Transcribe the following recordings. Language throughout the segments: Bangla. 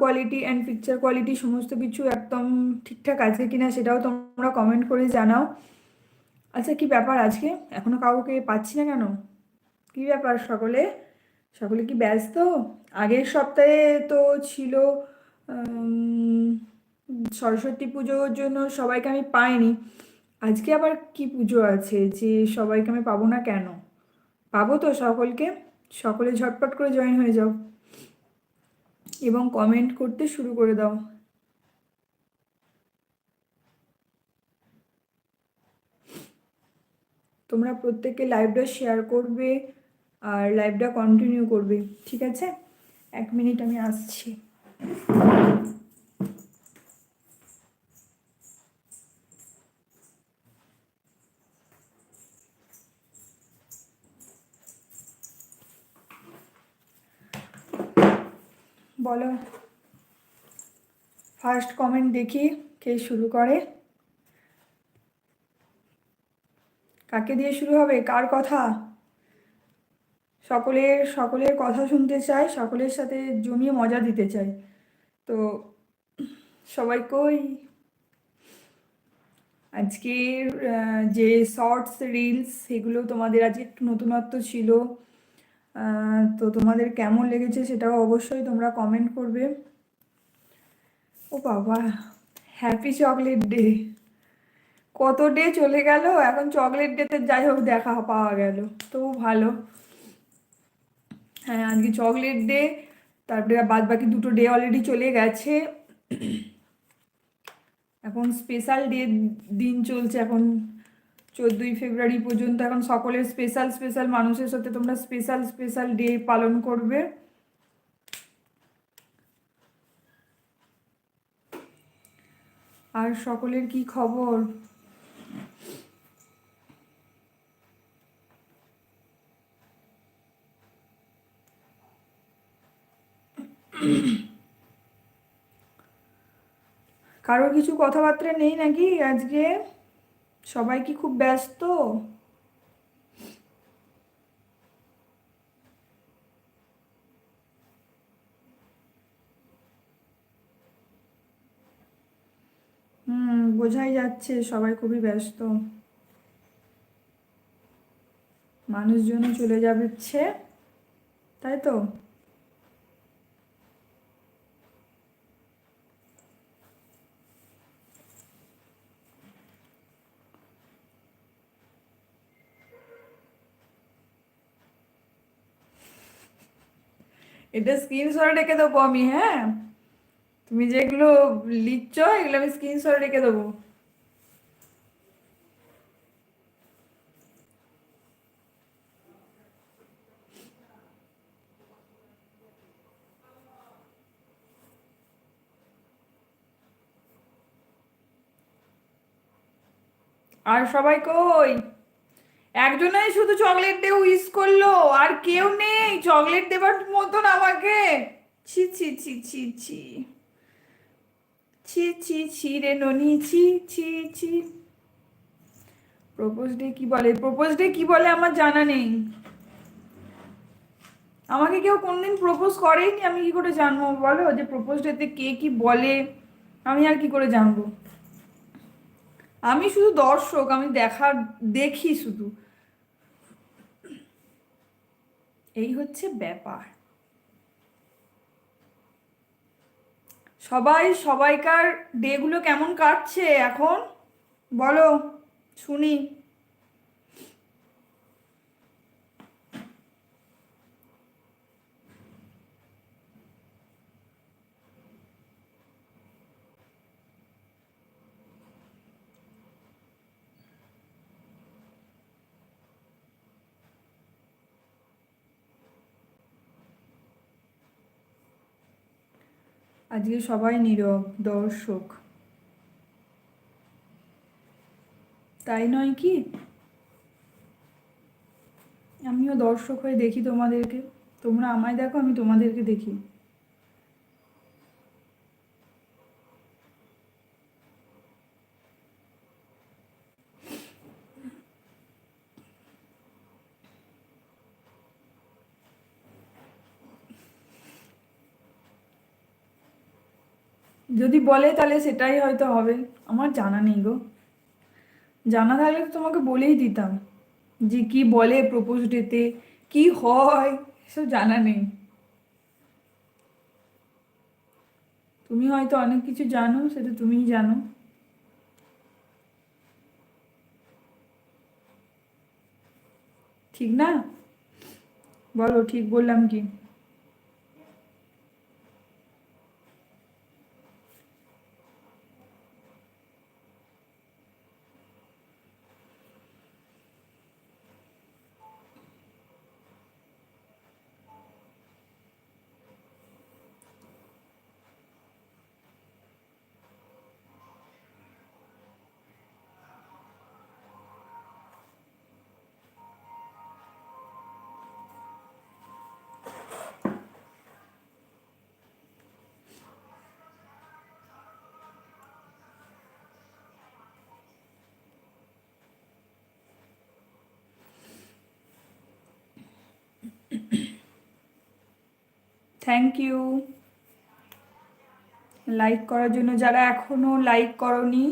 কোয়ালিটি অ্যান্ড পিকচার কোয়ালিটি সমস্ত কিছু একদম ঠিকঠাক আছে কিনা সেটাও তোমরা কমেন্ট করে জানাও। আচ্ছা কি ব্যাপার আজকে? এখনও কাউকে পাচ্ছি না কেন? কি ব্যাপার সকলে? সকলে কি ব্যস্ত? আগের সপ্তাহে তো ছিল সরস্বতী পুজোর জন্য সবাইকে আমি পাইনি। আজকে আবার কি পুজো আছে যে সবাইকে আমি পাবো না কেন? পাবো তো সকলকে? সকলে ঝটপট করে জয়েন হয়ে যাও। এবং কমেন্ট করতে শুরু করে দাও। তোমরা প্রত্যেকে লাইভটা শেয়ার করবে আর লাইভটা কন্টিনিউ করবে, ঠিক আছে? এক মিনিট আমি আসছি। বলো। ফার্স্ট কমেন্ট দেখি কে শুরু করে। কাকে দিয়ে শুরু হবে? কার কথা? সকলের সকলের কথা শুনতে চাই, সকলের সাথে জমিয়ে মজা দিতে চাই। তো সবাই কই? আজকের যে শর্টস রিলস সেগুলো তোমাদের আজকে একটু নতুনত্ব ছিল। তো তোমাদের কেমন লেগেছে সেটাও অবশ্যই তোমরা কমেন্ট করবে। ও বাবা হ্যাপি চকলেট ডে কত ডে চলে গেল, এখন চকলেট ডেতে যাই হোক দেখা পাওয়া গেল, তবু ভালো। হ্যাঁ আজকে চকলেট ডে তারপরে বাদ বাকি দুটো ডে অলরেডি চলে গেছে। এখন স্পেশাল ডে দিন চলছে, এখন চোদ্দোই ফেব্রুয়ারি পর্যন্ত। এখন সকলের স্পেশাল স্পেশাল মানুষের সাথে তোমরা স্পেশাল স্পেশাল ডে পালন করবে। আর সকলের কি খবর? কারও কিছু কথাবার্তা নেই নাকি আজকে? সবাই কি খুব ব্যস্ত? হুম, বোঝাই যাচ্ছে সবাই খুবই ব্যস্ত। মানুষজনও চলে যাচ্ছে তাই তো? এটা স্ক্রিনশট রেখে দেবো আমি হ্যাঁ? তুমি যেগুলো লিখছো, এগুলো আমি স্ক্রিনশট রেখে দেবো। আর সবাই কই? একজনই শুধু চকলেট দিয়ে উইস করল, আর কেউ নেই। চকলেট দেবার মতন আমাকে। ছি ছি ছি ছি ছি। ছি ছি ছি রে ননি, ছি ছি ছি। প্রপোজ ডে কি বলে? প্রপোজ ডে কি বলে আমার জানা নেই। আমাকে কেউ কোনদিন প্রপোজ করেইনি, আমি কি করে জানব বলো? যে প্রপোজ ডেতে কে কি বলে, আমি আর কি করে জানব? আমি শুধু দর্শক, আমি দেখার দেখি শুধু। এই হচ্ছে ব্যাপার। সবাই সবাইকার ডেগুলো কেমন কাটছে এখন? বলো শুনি। আজকে সবাই নীরব, দর্শক। তাই নয় কি? আমিও দর্শক হয়ে দেখি তোমাদেরকে। তোমরা আমায় দেখো, আমি তোমাদেরকে দেখি। যদি বলে তাহলে সেটাই হয়তো হবে। আমার জানা নেই গো। জানা থাকলে তো তোমাকে বলেই দিতাম যে কি বলে প্রপোজ ডেতে কি হয়, এসব জানা নেই। তুমি হয়তো অনেক কিছু জানো, সেটা তুমিই জানো। ঠিক না? বলো, ঠিক বললাম কি? থ্যাংক ইউ লাইক করার জন্য যারা এখনও লাইক করনি,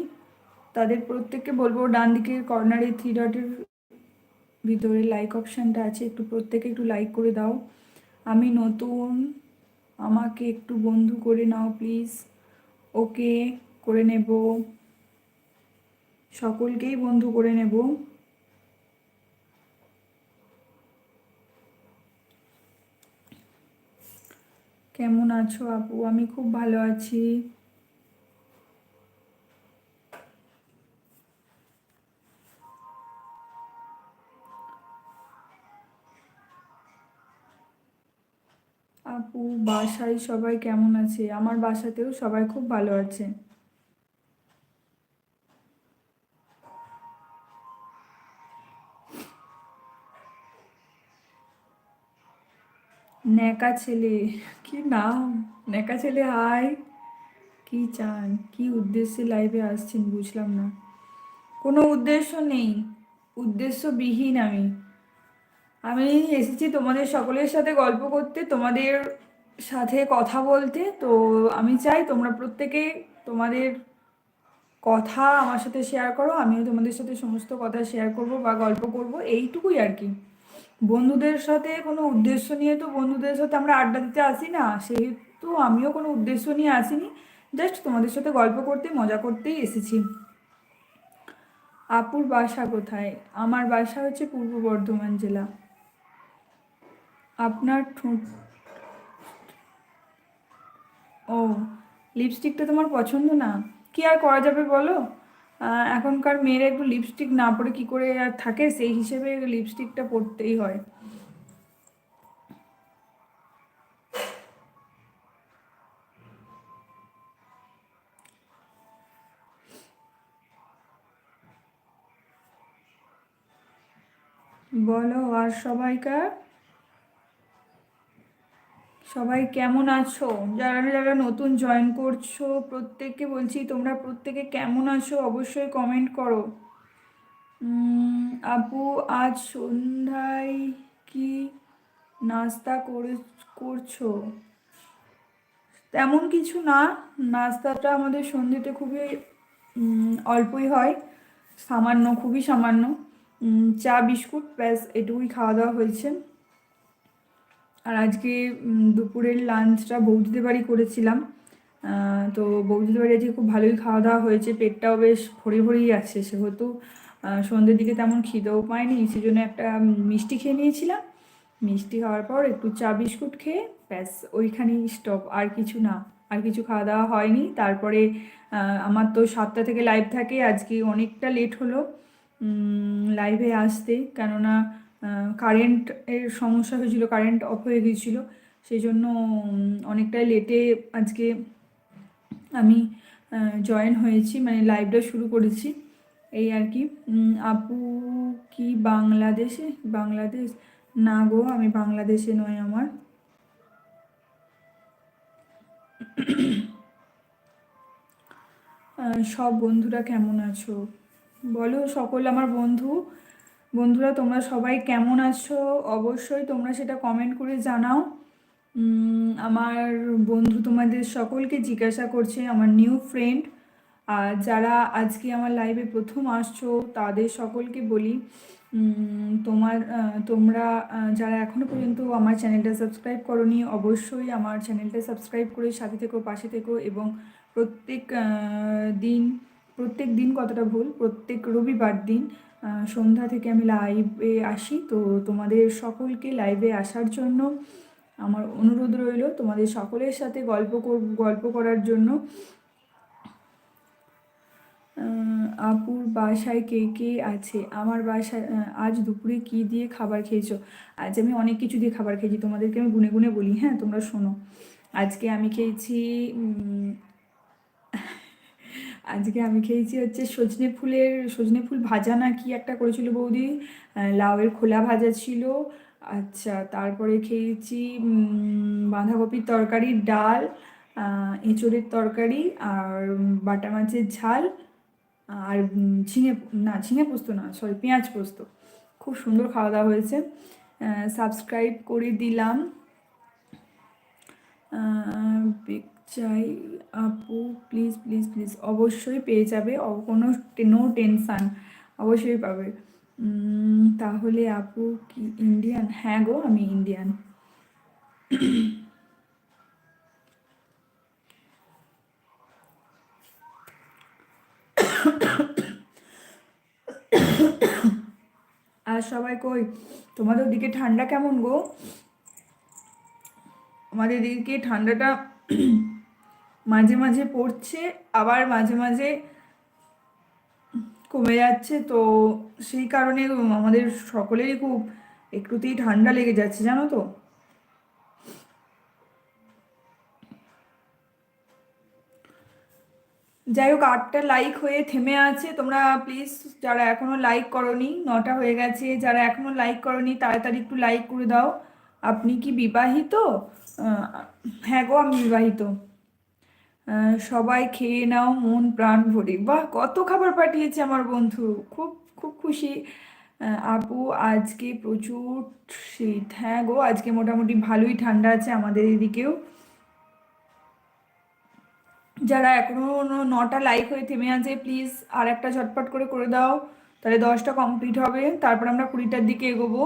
তাদের প্রত্যেককে বলব ডান দিকের কর্নারে থ্রি ডটের ভিতরে লাইক অপশানটা আছে, একটু প্রত্যেকে একটু লাইক করে দাও। আমি নতুন, আমাকে একটু বন্ধু করে নাও প্লিজ ওকে করে নেব। সকলকেই বন্ধু করে নেব। কেমন আছো আপু? আমি খুব ভালো আছি। আপু, বাসায় সবাই কেমন আছে? আমার বাসাতেও সবাই খুব ভালো আছে। ন্যাকা ছেলে, কি নাম? ন্যাকা ছেলে, হাই। কি চান? কি উদ্দেশ্যে লাইভে আসছেন? বুঝলাম না। কোনো উদ্দেশ্য নেই। উদ্দেশ্যবিহীন আমি। আমি এসেছি তোমাদের সকলের সাথে গল্প করতে, তোমাদের সাথে কথা বলতে। তো আমি চাই তোমরা প্রত্যেকে তোমাদের কথা আমার সাথে শেয়ার করো, আমিও তোমাদের সাথে সমস্ত কথা শেয়ার করব বা গল্প করব। এইটুকুই আর কি। বন্ধুদের সাথে কোনো উদ্দেশ্য নিয়ে তো বন্ধুদের সাথে আমরা আড্ডা দিতে আসি না, সেহেতু আমিও কোনো উদ্দেশ্য নিয়ে আসিনি। জাস্ট তোমাদের সাথে গল্প করতে, মজা করতেই এসেছি। আপুর বাসা কোথায়? আমার বাসা হচ্ছে পূর্ব বর্ধমান জেলা। আপনার ঠোঁট ও, লিপস্টিকটা তোমার পছন্দ না? কি আর করা যাবে বলো? এখনকার মেয়েরা একটু লিপস্টিক না পরে কি করে আর থাকে? সেই হিসেবে লিপস্টিকটা পরতেই হয়। বলো আর সবাইকার? সবাই কেমন আছো? যারা যারা নতুন জয়েন করছ, প্রত্যেককে বলছি তোমরা প্রত্যেকে কেমন আছো অবশ্যই কমেন্ট করো। আপু, আজ সন্ধ্যায় কি নাস্তা করে, করছ? তেমন কিছু না, নাস্তাটা আমাদের সন্ধ্যেতে খুবই অল্পই হয়, সামান্য, খুবই সামান্য। চা, বিস্কুট, ব্যাস, এটুকুই খাওয়া দাওয়া হয়েছে। আর আজকে দুপুরের লাঞ্চটা বৌদিদের বাড়ি করেছিলাম। তো বৌদিদের বাড়ি আজকে খুব ভালোই খাওয়া দাওয়া হয়েছে। পেটটাও বেশ ভরে ভরেই আছে সেহেতু। সন্ধ্যের দিকে তেমন খিদেও পায়নি, সেজন্য একটা মিষ্টি খেয়ে নিয়েছিলাম। মিষ্টি খাওয়ার পর একটু চা বিস্কুট খেয়ে ব্যাস, ওইখানেই স্টপ আর কিছু না, আর কিছু খাওয়া দাওয়া হয়নি। তারপরে আমার তো সাতটা থেকে লাইভ থাকে, আজকে অনেকটা লেট হলো লাইভে আসতে। কেননা কারেন্ট এর সমস্যা হয়েছিল কারেন্ট অফ হয়ে গিয়েছিল। সেই জন্য অনেকটাই লেটে আজকে আমি জয়েন হয়েছি মানে লাইভটা শুরু করেছি। এই আর কি আপু কি বাংলাদেশে? বাংলাদেশ? না গো, আমি বাংলাদেশে নয় আমার। সব বন্ধুরা কেমন আছো? বলো, সকল আমার বন্ধু। বন্ধুরা, তোমরা সবাই কেমন আছো? অবশ্যই তোমরা সেটা কমেন্ট করে জানাও। আমার বন্ধু তোমাদের সকলকে জিজ্ঞাসা করছে, আমার নিউ ফ্রেন্ড আর যারা আজকে আমার লাইভে প্রথম আসছো, তাদের সকলকে বলি তোমার তোমরা যারা এখনও পর্যন্ত আমার চ্যানেলটা সাবস্ক্রাইব করনি, অবশ্যই আমার চ্যানেলটা সাবস্ক্রাইব করে সাথে থেকো, পাশে থেকো এবং প্রত্যেক দিন প্রত্যেক দিন কতটা ভুল, প্রত্যেক রবিবার দিন সন্ধ্যা থেকে আমি লাইভে আসি। তো তোমাদের সকলকে লাইভে আসার জন্য আমার অনুরোধ রইল তোমাদের সকলের সাথে গল্প গল্প করার জন্য। আপুর বাসায় কে কে আছে? আমার বাসায় আজ দুপুরে কি দিয়ে খাবার খেয়েছো? আজ আমি অনেক কিছু দিয়ে খাবার খেয়েছি। তোমাদেরকে আমি গুনে গুনে বলি হ্যাঁ? তোমরা শোনো। আজকে আমি খেয়েছি আজকে আমি খেয়েছি হচ্ছে সজনে ফুলের, সজনে ফুল ভাজা না কি একটা করেছিল বৌদি? লাউয়ের খোলা ভাজা ছিল। আচ্ছা তারপরে খেয়েছি বাঁধাকপির তরকারি, ডাল এঁচোড়ের তরকারি আর বাটা মাছের ঝাল আর ঝিঙে, না, ঝিঙে পোস্ত না সরি পেঁয়াজ পোস্ত। খুব সুন্দর খাওয়া দাওয়া হয়েছে। সাবস্ক্রাইব করে দিলাম। চাই, আপু প্লিজ প্লিজ প্লিজ অবশ্যই পেয়ে যাবে। কোনো নো টেনশান অবশ্যই পাবে। তাহলে আপু কি ইন্ডিয়ান হ্যাঁ গো, আমি ইন্ডিয়ান আর সবাই কই? তোমাদের ওদিকে ঠান্ডা কেমন গো? আমাদের এদিকে ঠান্ডাটা মাঝে মাঝে পড়ছে, আবার মাঝে মাঝে কমে যাচ্ছে। তো সেই কারণে আমাদের সকলেরই খুব একটুতেই ঠান্ডা লেগে যাচ্ছে, জানো তো? যাই হোক, আটটা লাইক হয়ে থেমে আছে। তোমরা প্লিজ যারা এখনও লাইক করনি, নটা হয়ে গেছে। যারা এখনও লাইক করনি, তাড়াতাড়ি একটু লাইক করে দাও। আপনি কি বিবাহিত? হ্যাঁ গো, আমি বিবাহিত। সবাই খেয়ে নাও, মন, প্রাণ ভরে। বাহ, কত খাবার পাঠিয়েছে আমার বন্ধু। খুব খুব খুশি। আপু, আজকে প্রচুর শীত। হ্যাঁ গো, আজকে মোটামুটি ভালোই ঠান্ডা আছে আমাদের এদিকেও। যারা এখনও নটা লাইক হয়ে থেমে আছে, প্লিজ আর একটা ঝটপট করে করে দাও। তাহলে দশটা কমপ্লিট হবে। তারপর আমরা কুড়িটার দিকে এগোবো।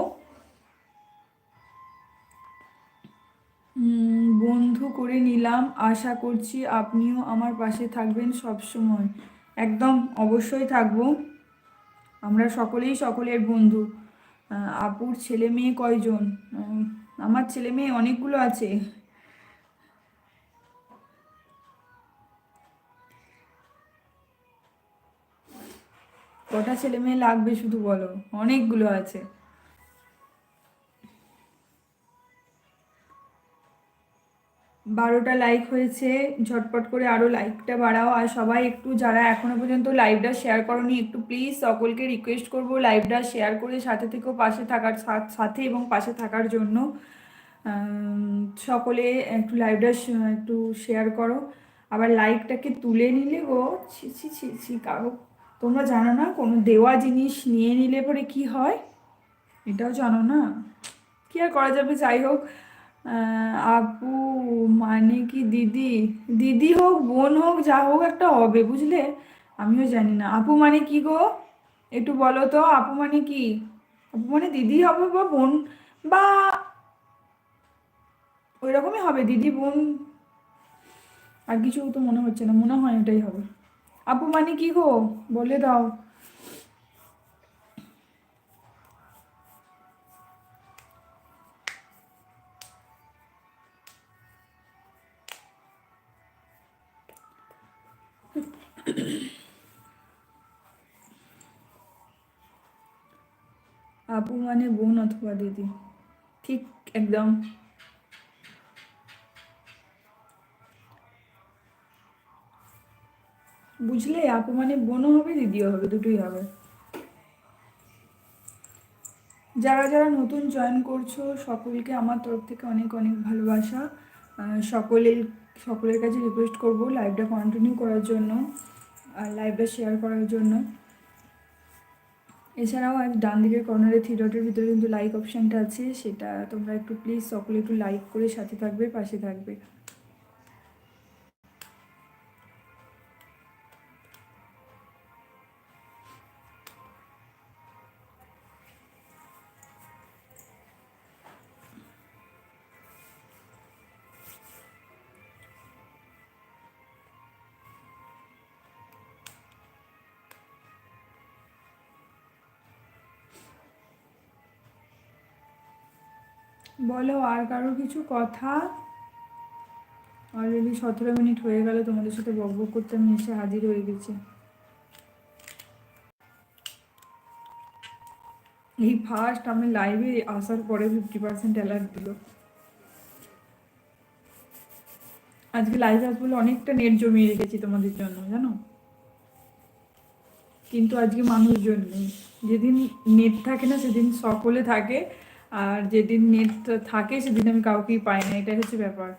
বন্ধু করে নিলাম। আশা করছি আপনিও আমার পাশে থাকবেন সব সময় একদম অবশ্যই থাকব। আমরা সকলেই সকলের বন্ধু। আপুর ছেলে মেয়ে কয়জন? আমার ছেলে মেয়ে অনেকগুলো আছে। কটা ছেলে মেয়ে লাগবে শুধু বলো? অনেকগুলো আছে। বারোটা লাইক হয়েছে, ঝটপট করে আরও লাইকটা বাড়াও। আর সবাই একটু যারা এখনও পর্যন্ত লাইভটা শেয়ার করনি, একটু প্লিজ সকলকে রিকোয়েস্ট করব লাইভটা শেয়ার করে সাথে থেকেও পাশে থাকার সাথে এবং পাশে থাকার জন্য। সকলে একটু লাইভটা একটু শেয়ার করো। আবার লাইকটাকে তুলে নিলে গো, ছি ছি ছি ছি, কারও তোমরা জানো না, কোনো দেওয়া জিনিস নিয়ে নিলে পরে কি হয়? এটাও জানো না। কি আর করা যাবে? যাই হোক আপু মানে কি দিদি? দিদি হোক, বোন হোক, যা হোক একটা হবে, বুঝলে? আমিও জানি না। আপু মানে কি গো? একটু বলো তো, আপু মানে কি? আপু মানে দিদি হবে বা বোন? বা ওই রকমই হবে, দিদি, বোন? আর কিছু তো মনে হচ্ছে না, মনে হয় এটাই হবে। আপু মানে কি গো? বলে দাও। আপু মানে বোন অথবা দিদি। ঠিক একদম। বুঝলে, আপু মানে বোনও হবে, দিদিও হবে, দুটোই হবে। যারা যারা নতুন জয়েন করছ, সকলকে আমার তরফ থেকে অনেক অনেক ভালোবাসা। সকলের সকলের কাছে রিকোয়েস্ট করব লাইভটা কন্টিনিউ করার জন্য, আর লাইভটা শেয়ার করার জন্য। এছাড়াও ডান দিকের কর্নারে থ্রি ডটের ভিতরে কিন্তু লাইক অপশানটা আছে, সেটা তোমরা একটু প্লিজ সকলে একটু লাইক করে সাথে থাকবে, পাশে থাকবে। বলো, আর কারও কিছু কথা? অলরেডি সতেরো মিনিট হয়ে গেল, তোমাদের সাথে বক বক করতে, আমি এসে হাজির হয়ে গেছি। এই ফার্স্ট আমি লাইভে আসার পরে ফিফটি পার্সেন্ট অ্যালার্ট দিল। আজকে লাইভে আসব অনেকটা নেট জমিয়ে রেখেছি তোমাদের জন্য, জানো? কিন্তু আজকে মানুষজন নেই। যেদিন নেট থাকে না, সেদিন সকলে থাকে। আর যেদিন নেট থাকে সেদিন আমি কাউকেই পাই না এটাই হচ্ছে ব্যাপার।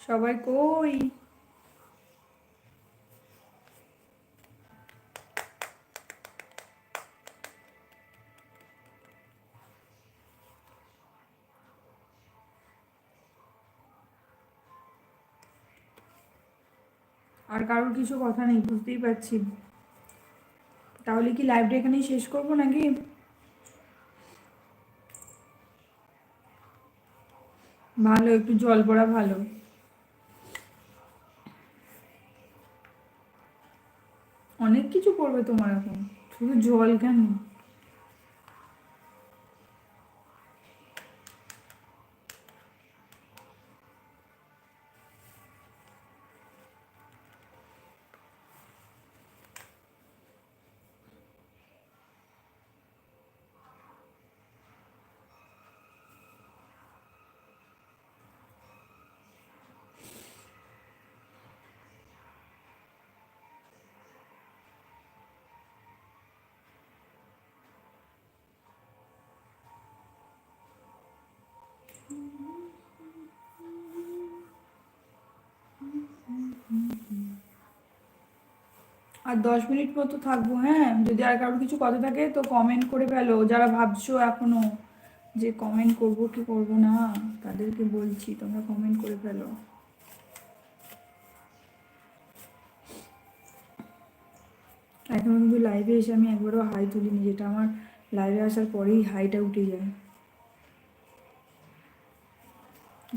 সবাই কই? কিছু কথা নেই, বুঝতেই পারছি। তাহলে কি লাইভটা এখানেই শেষ করব নাকি? ভালো, একটু জল পড়া ভালো। অনেক কিছু পড়বে তোমার এখন। শুধু জল কেন? আর দশ মিনিট মতো থাকব হ্যাঁ? যদি আর কারোর কিছু কথা থাকে তো কমেন্ট করে ফেলো। যারা ভাবছ এখনও যে কমেন্ট করব কি করব না, তাদেরকে বলছি, তোমরা কমেন্ট করে ফেলো। এখন কিন্তু লাইভে এসে আমি একবারও হাই তুলিনি, যেটা আমার লাইভে আসার পরেই হাইটা উঠে যায়।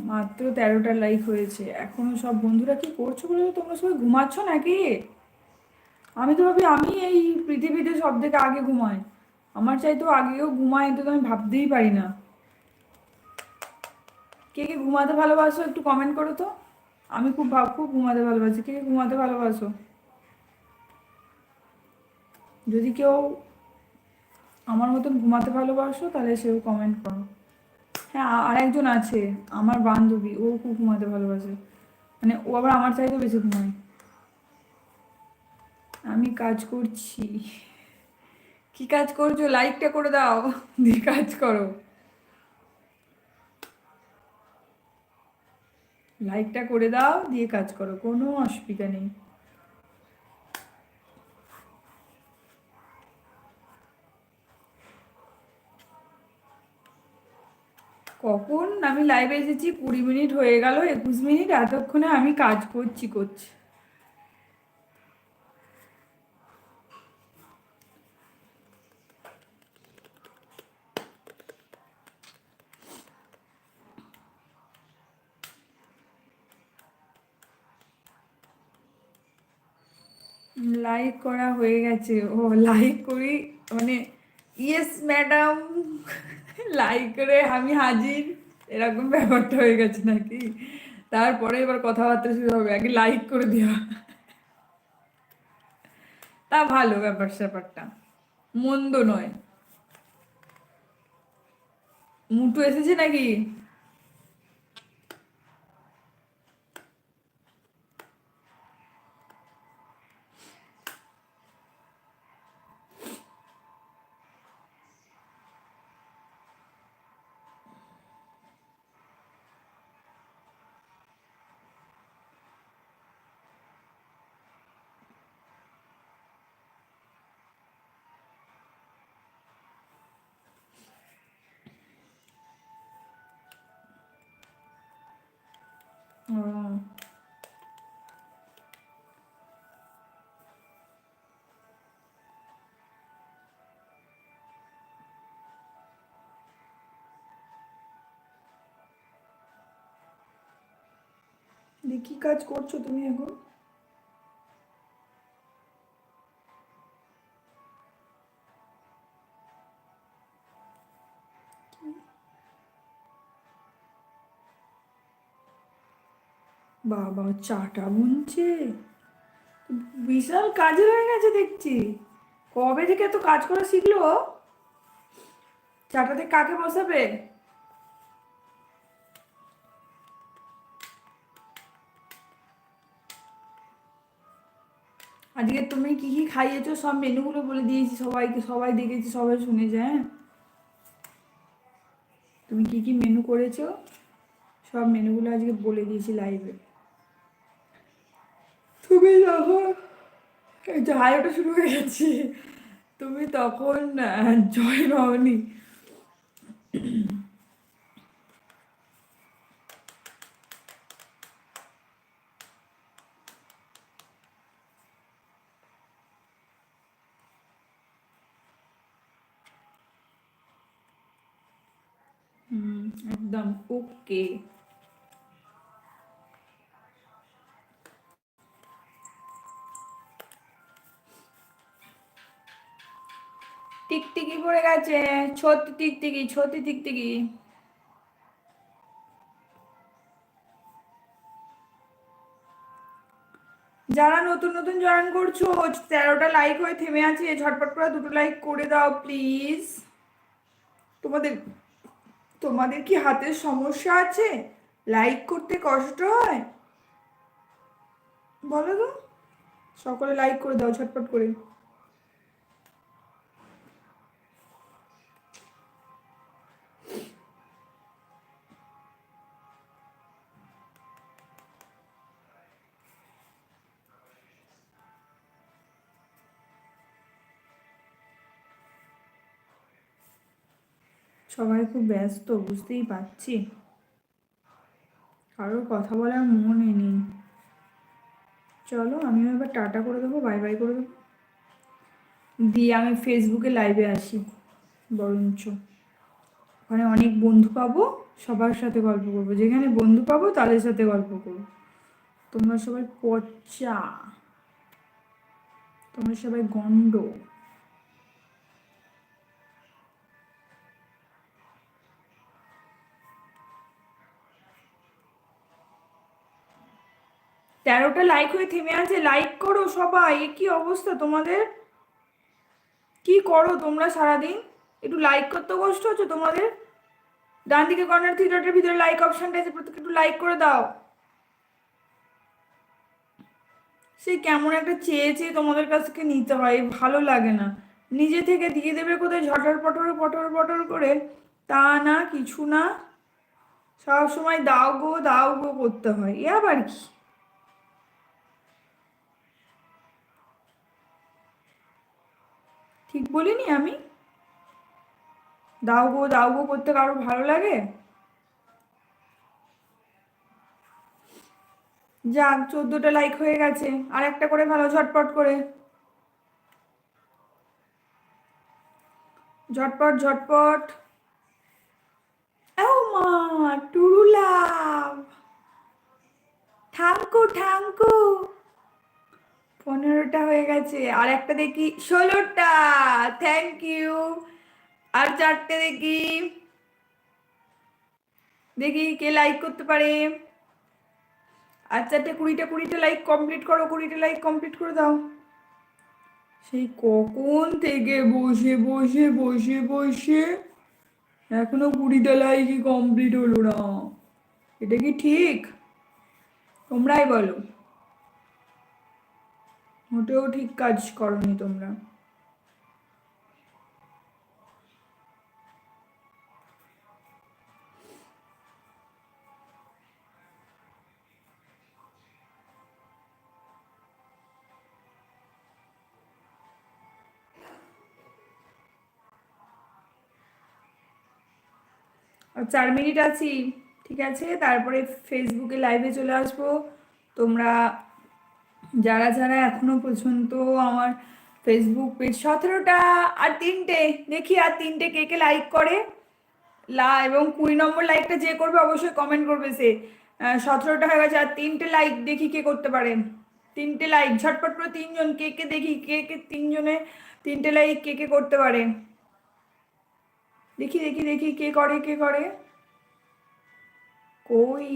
মাত্র তেরোটা লাইক হয়েছে। এখনও সব বন্ধুরা কি করছ বলে তোমরা সবাই ঘুমাচ্ছ নাকি? আমি তো ভাবি, আমি এই পৃথিবীতে সব থেকে আগে ঘুমাই। আমার চাইতেও আগেও ঘুমাই তো আমি ভাবতেই পারি না। কে কে ঘুমাতে ভালোবাসো একটু কমেন্ট করো তো। আমি খুব ভাব খুব ঘুমাতে ভালোবাসি। কে কে ঘুমাতে ভালোবাসো? যদি কেউ আমার মতন ঘুমাতে ভালোবাসো, তাহলে সেও কমেন্ট করো। হ্যাঁ আর একজন আছে, আমার বান্ধবী, ও খুব ঘুমাতে ভালোবাসে। মানে ও আবার আমার চাইতেও বেশি ঘুমায়। আমি কাজ করছি। কি কাজ করছ? লাইকটা করে দাও। দিয়ে কাজ করো। লাইকটা করে দাও, দিয়ে কাজ করো। কোনো অসুবিধা নেই। কখন? আমি লাইভে এসেছি, কুড়ি মিনিট হয়ে গেল, একুশ মিনিট। এতক্ষণে আমি কাজ করছি করছি। লাইক করা হয়ে গেছে। ও লাইক করি মানে ইয়েস ম্যাডাম লাইক করে আমি হাজির। এরকম ব্যাপারটা হয়ে গেছে নাকি? তারপরে এবার কথাবার্তা শুরু হবে, আগে লাইক করে দেওয়া। তা ভালো ব্যাপার স্যাপারটা। মন্দ নয়। মুটু এসেছে নাকি? কি কাজ করছ তুমি এখন বাবা, চাটা বুনছে বিশাল কাজের হয়ে গেছে দেখছি। কবে থেকে এত কাজ করা শিখলো? চাটাতে কাকে বসাবে? আজকে তুমি কি কি খাইয়েছো? সব মেনুগুলো বলে দিয়েছি সবাইকে। সবাই দেখেছি, সবাই শুনেছে হ্যাঁ? তুমি কি কি মেনু করেছ? সব মেনুগুলো আজকে বলে দিয়েছি লাইভে। তুমি যখন এই শুরু হয়ে গেছে তুমি তখন জয়েন হওনি হুম একদম ওকে পড়ে গেছে ছত্তি ছত্রি ছত্তি টিকটিকি। যারা নতুন নতুন জয়েন করছ, তেরোটা লাইক হয়ে থেমে আছে, ঝটপট করে দুটো লাইক করে দাও প্লিজ তোমাদের তোমাদের কি হাতের সমস্যা আছে? লাইক করতে কষ্ট হয়? বলো তো। সকলে লাইক করে দাও, ঝটপট করে। সবাই খুব ব্যস্ত, বুঝতেই পারছি। কারোর কথা বলার মনে নেই। চলো, আমিও এবার টাটা করে দেবো, বাই বাই করে দেবো। দিয়ে আমি ফেসবুকে লাইভে আসি, বরঞ্চ। ওখানে অনেক বন্ধু পাবো, সবার সাথে গল্প করব। যেখানে বন্ধু পাবো, তাদের সাথে গল্প করব। তোমরা সবাই পচা। তোমরা সবাই গন্ড। তেরোটা লাইক হয়ে থেমে আছে লাইক করো সবাই। কি অবস্থা তোমাদের? কি করো তোমরা সারাদিন? একটু লাইক করতে কষ্ট হচ্ছে তোমাদের? ডান দিকে কর্নার থিয়েটারের ভিতরে লাইক অপশনটা আছে প্রত্যেকে একটু লাইক করে দাও। সে কেমন একটা চেয়ে চেয়ে তোমাদের কাছ থেকে নিতে হয় ভালো লাগে না। নিজে থেকে দিয়ে দেবে কোথায়? ঝটর পটর পটর পটর করে? তা না, কিছু না। সব সময় দাও গো দাও গো করতে হয়। এ আবার কি? ঠিক বলিনি আমি? দাও গো দাও গো, করতে কারও ভালো লাগে? যাক, চোদ্দটা লাইক হয়ে গেছে, আর একটা করে ভালো ঝটপট করে। ঝটপট ঝটপট। ও মা টুরুলাভ ঠাঙ্কু ঠাঙ্কু পনেরোটা হয়ে গেছে, আর একটা দেখি ষোলোটা থ্যাংক ইউ আর চারটে দেখি দেখি কে লাইক করতে পারে। আর চারটে, কুড়িটা কুড়িটা লাইক কমপ্লিট করো, কুড়িটা লাইক কমপ্লিট করে দাও। সেই কখন থেকে বসে বসে বসে বসে এখনও কুড়িটা লাইকই কমপ্লিট হলো না। এটা কি ঠিক? তোমরাই বলো। মোটেও ঠিক কাজ করনি তোমরা। চার মিনিট আছি, ঠিক আছে? তারপরে ফেসবুকে লাইভে চলে আসব। তোমরা যারা যারা এখনও পর্যন্ত আমার ফেসবুক পেজ সতেরোটা আর তিনটে, দেখি আর তিনটে কে কে লাইক করে। লা, এবং কুড়ি নম্বর লাইকটা যে করবে অবশ্যই কমেন্ট করবে সে। সতেরোটা হয়ে গেছে আর তিনটে লাইক দেখি কে করতে পারেন। তিনটে লাইক ঝটপট করে তিনজন কে কে দেখি, কে কে তিনজনে তিনটে লাইক কে কে করতে পারে। দেখি দেখি দেখি কে করে কে করে। কই?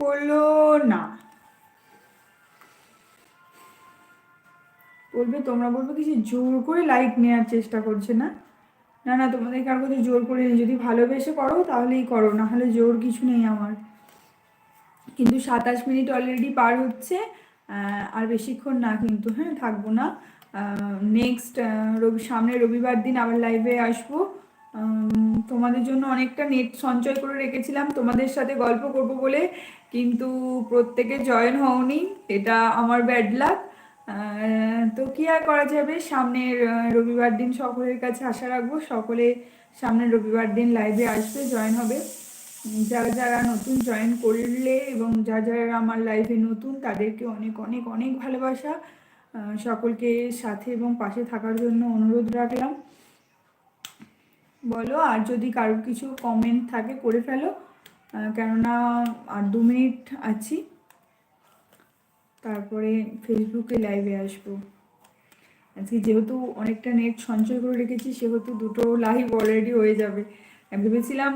হলো না। বলবে, তোমরা বলবে কিছু জোর করে লাইক নেওয়ার চেষ্টা করছে না? না না, তোমাদের কার কাছে জোর করে নেই। যদি ভালোবেসে করো, তাহলেই করো, না হলে জোর কিছু নেই আমার। কিন্তু সাতাশ মিনিট অলরেডি পার হচ্ছে আর বেশিক্ষণ না কিন্তু হ্যাঁ থাকব না। নেক্সট রবি, সামনে রবিবার দিন আবার লাইভে আসব। তোমাদের জন্য অনেকটা নেট সঞ্চয় করে রেখেছিলাম, তোমাদের সাথে গল্প করব বলে, কিন্তু প্রত্যেকে জয়েন হওনি। এটা আমার ব্যাড লাক তো কী আর করা যাবে? সামনের রবিবার দিন সকলের কাছে আশা রাখব সকলে সামনের রবিবার দিন লাইভে আসবে জয়েন হবে। যারা যারা নতুন জয়েন করলে এবং যারা যারা আমার লাইভে নতুন, তাদেরকে অনেক অনেক অনেক ভালোবাসা। সকলকে সাথে এবং পাশে থাকার জন্য অনুরোধ রাখলাম। বলো, আর যদি কারোর কিছু কমেন্ট থাকে, করে ফেলো। কেননা আর দু মিনিট আছি। তারপরে ফেসবুকে লাইভে আসব। আজকে যেহেতু অনেকটা নেট সঞ্চয় করে রেখেছি, সেহেতু দুটো লাইভ অলরেডি হয়ে যাবে। ভেবেছিলাম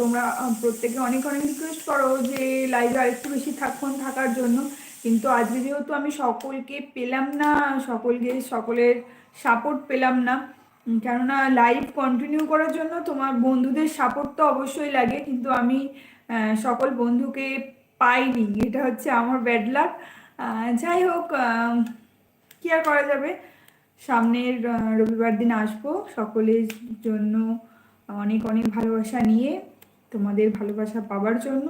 তোমরা প্রত্যেকে অনেক অনেক রিকোয়েস্ট করো যে লাইভে আরেকটু বেশি থাকুন থাকার জন্য। কিন্তু আজকে যেহেতু আমি সকলকে পেলাম না, সকলকে, সকলের সাপোর্ট পেলাম না কেননা লাইভ কন্টিনিউ করার জন্য তোমার বন্ধুদের সাপোর্ট তো অবশ্যই লাগে, কিন্তু আমি সকল বন্ধুকে পাইনি। এটা হচ্ছে আমার ব্যাড লাক যাই হোক কি আর করা যাবে? সামনের রবিবার দিন আসব সকলের জন্য অনেক অনেক ভালোবাসা নিয়ে, তোমাদের ভালোবাসা পাওয়ার জন্য।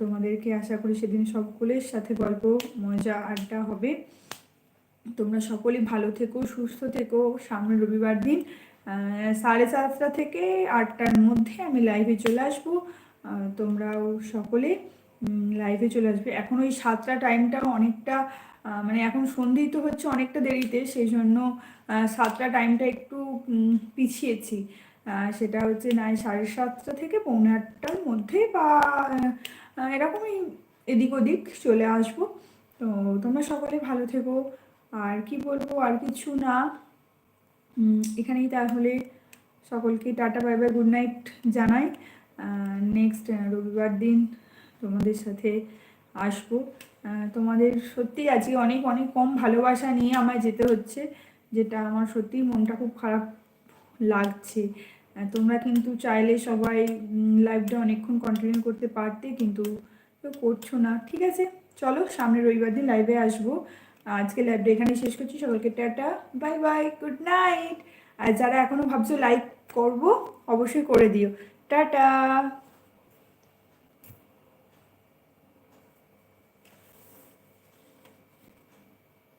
তোমাদেরকে আশা করি সেদিন সকলের সাথে গল্প, মজা, আড্ডা হবে। তোমরা সকলেই ভালো থেকো, সুস্থ থেকো। সামনের রবিবার দিন সাড়ে সাতটা থেকে আটটার মধ্যে আমি লাইভে চলে আসব। তোমরাও সকলে লাইভে চলে আসবে। এখন ওই সাতটা টাইমটা অনেকটা মানে এখন সন্ধেই তো হচ্ছে অনেকটা দেরিতে সেই জন্য সাতটা টাইমটা একটু পিছিয়েছি। সেটা হচ্ছে নাই সাড়ে সাতটা থেকে পৌনে আটটার মধ্যে বা এরকমই এদিক ওদিক চলে আসব। তো তোমরা সকলে ভালো থেকো। আর কি বলব, আর কিছু না। এখানেই তাহলে সকলকে tata bye bye good night জানাই নেক্সট রবিবার দিন। তোমাদের সাথে আসব। তোমাদের সত্যি আজকে অনেক অনেক কম ভালোবাসা নিয়ে আমায় যেতে হচ্ছে, যেটা আমার সত্যি মনটা খুব খারাপ লাগছে। তোমরা কিন্তু চাইলে সবাই লাইভটা অনেকক্ষণ কন্টিনিউ করতে পারতে, কিন্তু করছ না। ঠিক আছে? চলো, সামনে রবিবার দিন লাইভে আসব। আজকে লাইভটা এখানে শেষ করছি। সকলকে tata. Bye bye good night আর যারা এখনও ভাবছ লাইক করব, অবশ্যই করে দিও। টাটা!